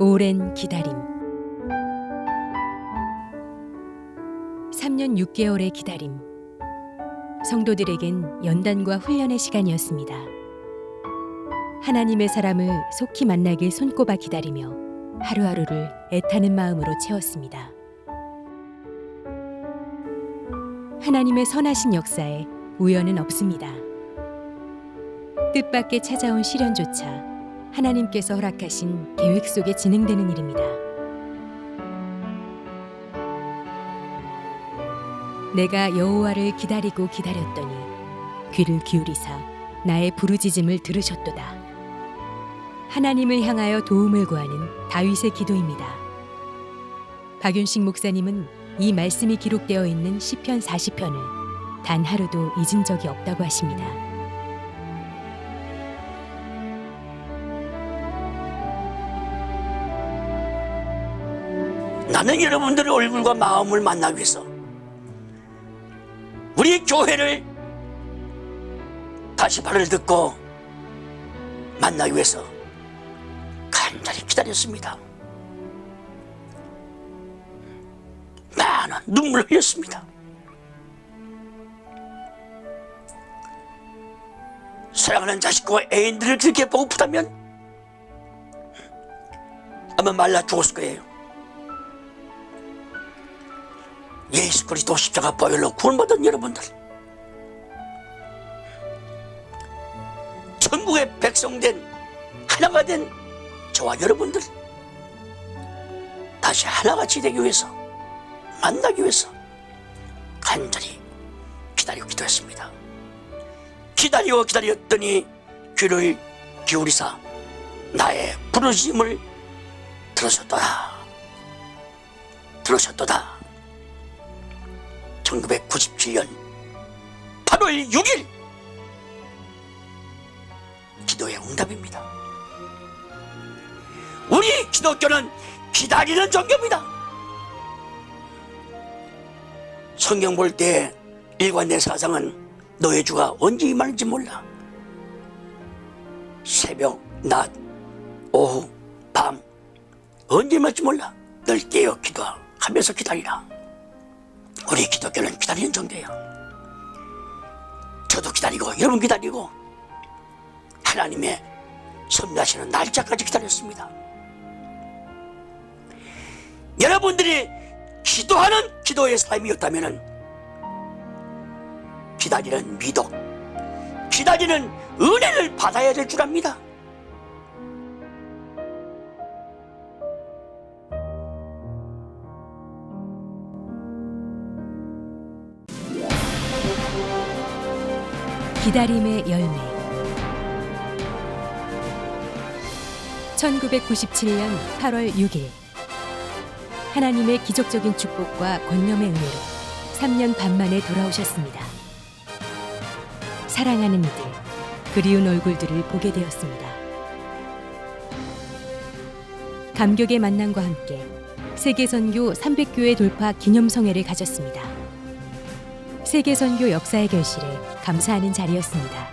오랜 기다림. 3년 6개월의 기다림. 성도들에겐 연단과 훈련의 시간이었습니다. 하나님의 사람을 속히 만나길 손꼽아 기다리며 하루하루를 애타는 마음으로 채웠습니다. 하나님의 선하신 역사에 우연은 없습니다. 뜻밖의 찾아온 시련조차 하나님께서 허락하신 계획 속에 진행되는 일입니다. 내가 여호와를 기다리고 기다렸더니 귀를 기울이사 나의 부르짖음을 들으셨도다. 하나님을 향하여 도움을 구하는 다윗의 기도입니다. 박윤식 목사님은 이 말씀이 기록되어 있는 시편 40편을 단 하루도 잊은 적이 없다고 하십니다. 나는 여러분들의 얼굴과 마음을 만나기 위해서 우리 교회를 다시 발을 듣고 만나기 위해서 간절히 기다렸습니다. 많은 눈물을 흘렸습니다. 사랑하는 자식과 애인들을 그렇게 보고프다면 아마 말라 죽었을 거예요. 예수 그리스도 십자가 보혈로 구원받은 여러분들. 천국의 백성된 하나가 된 저와 여러분들. 다시 하나같이 되기 위해서 만나기 위해서 간절히 기다리고 기도했습니다. 기다리고 기다렸더니 귀를 기울이사 나의 부르심을 들으셨도다. 들으셨도다 1997년 8월 6일 기도의 응답입니다. 우리 기독교는 기다리는 종교입니다. 성경 볼 때 일관된 사상은 너의 주가 언제 임하는지 몰라. 새벽, 낮, 오후, 밤 언제 임할지 몰라. 늘 깨어 기도하면서 기다리라. 우리 기독교는 기다리는 종교예요. 저도 기다리고 여러분 기다리고 하나님의 섭리하시는 날짜까지 기다렸습니다. 여러분들이 기도하는 기도의 삶이었다면 기다리는 미덕, 기다리는 은혜를 받아야 될 줄 압니다. 기다림의 열매 1997년 8월 6일 하나님의 기적적인 축복과 권념의 은혜로 3년 반 만에 돌아오셨습니다. 사랑하는 이들, 그리운 얼굴들을 보게 되었습니다. 감격의 만남과 함께 세계 선교 300교회 돌파 기념성회를 가졌습니다. 세계 선교 역사의 결실에 감사하는 자리였습니다.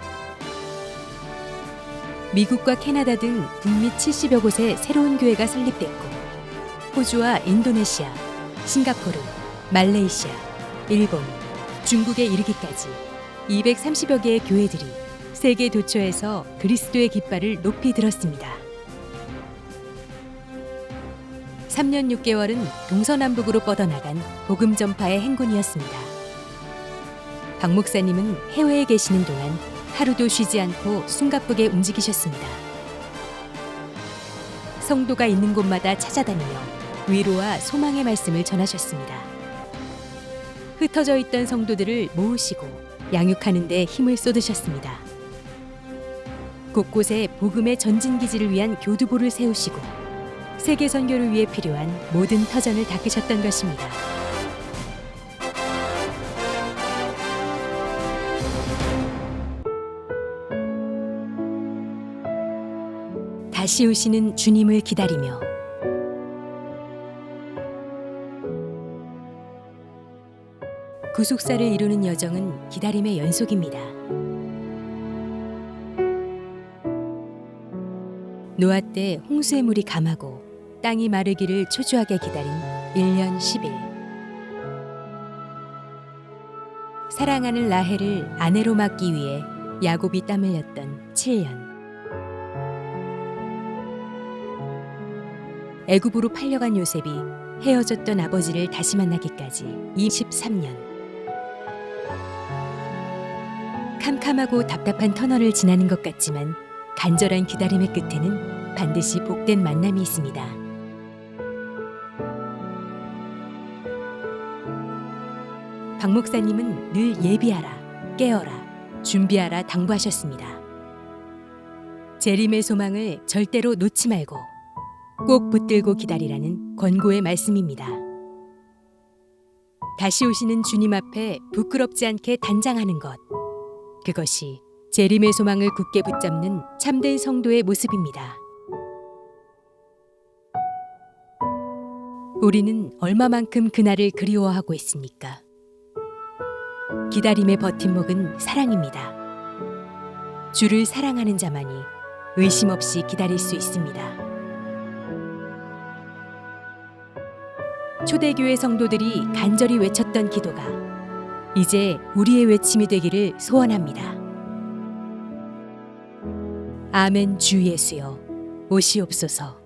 미국과 캐나다 등 북미 70여 곳에 새로운 교회가 설립됐고 호주와 인도네시아, 싱가포르, 말레이시아, 일본, 중국에 이르기까지 230여 개의 교회들이 세계 도처에서 그리스도의 깃발을 높이 들었습니다. 3년 6개월은 동서남북으로 뻗어나간 복음 전파의 행군이었습니다. 박 목사님은 해외에 계시는 동안 하루도 쉬지 않고 숨가쁘게 움직이셨습니다. 성도가 있는 곳마다 찾아다니며 위로와 소망의 말씀을 전하셨습니다. 흩어져 있던 성도들을 모으시고 양육하는 데 힘을 쏟으셨습니다. 곳곳에 복음의 전진 기지를 위한 교두보를 세우시고 세계 선교를 위해 필요한 모든 터전을 닦으셨던 것입니다. 다시 오시는 주님을 기다리며 구속사를 이루는 여정은 기다림의 연속입니다. 노아 때 홍수의 물이 감하고 땅이 마르기를 초조하게 기다린 1년 10일. 사랑하는 라헬을 아내로 맡기 위해 야곱이 땀 흘렸던 7년. 애굽으로 팔려간 요셉이 헤어졌던 아버지를 다시 만나기까지 23년. 캄캄하고 답답한 터널을 지나는 것 같지만 간절한 기다림의 끝에는 반드시 복된 만남이 있습니다. 박 목사님은 늘 예비하라, 깨어라, 준비하라 당부하셨습니다. 재림의 소망을 절대로 놓지 말고 꼭 붙들고 기다리라는 권고의 말씀입니다. 다시 오시는 주님 앞에 부끄럽지 않게 단장하는 것. 그것이 재림의 소망을 굳게 붙잡는 참된 성도의 모습입니다. 우리는 얼마만큼 그날을 그리워하고 있습니까? 기다림의 버팀목은 사랑입니다. 주를 사랑하는 자만이 의심 없이 기다릴 수 있습니다. 초대교회 성도들이 간절히 외쳤던 기도가 이제 우리의 외침이 되기를 소원합니다. 아멘 주 예수여 오시옵소서.